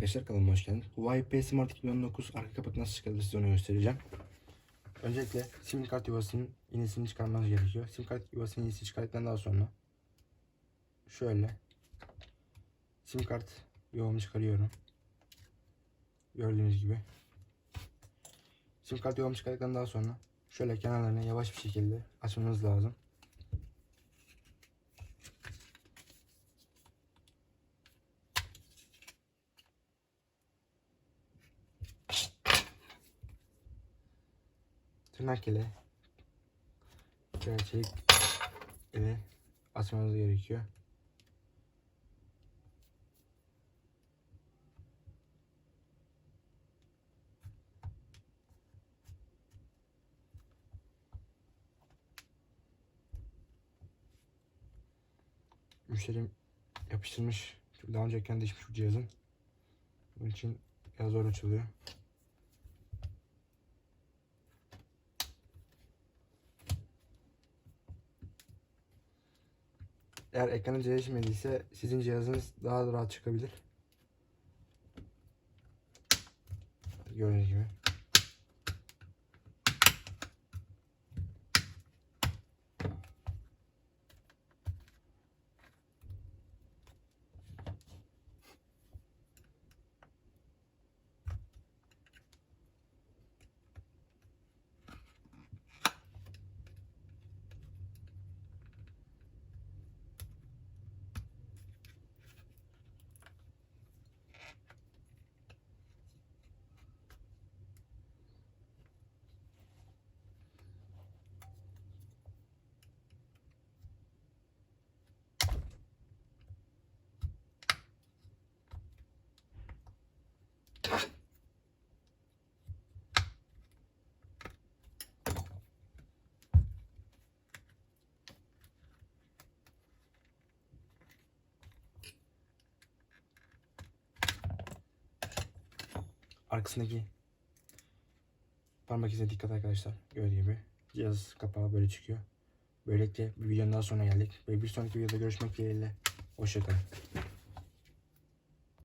Arkadaşlar kanalıma hoş geldiniz. Huawei P Smart 2019 arka kapak nasıl çıkarılır size onu göstereceğim. Öncelikle sim kart yuvasının iğnesini çıkarmanız gerekiyor. Sim kart yuvasının iğnesini çıkardıktan daha sonra şöyle sim kart yuvamı çıkarıyorum. Gördüğünüz gibi. Sim kart yuvamı çıkardıktan daha sonra şöyle kenarlarını yavaş bir şekilde açmanız lazım. Tırnak ile gerçek ile açmanız gerekiyor. Müşterim yapıştırmış. Daha önce kendi değişmiş bu cihazın. Bunun için biraz zor açılıyor. Eğer ekranı değişmediyse sizin cihazınız daha da rahat çıkabilir. Gördüğünüz gibi. Arkasındaki parmak izine dikkat arkadaşlar. Gördüğünüz gibi cihaz kapağı böyle çıkıyor. Böylelikle bir videonun daha sonuna geldik. Ve bir sonraki videoda görüşmek dileğiyle. Hoşçakalın.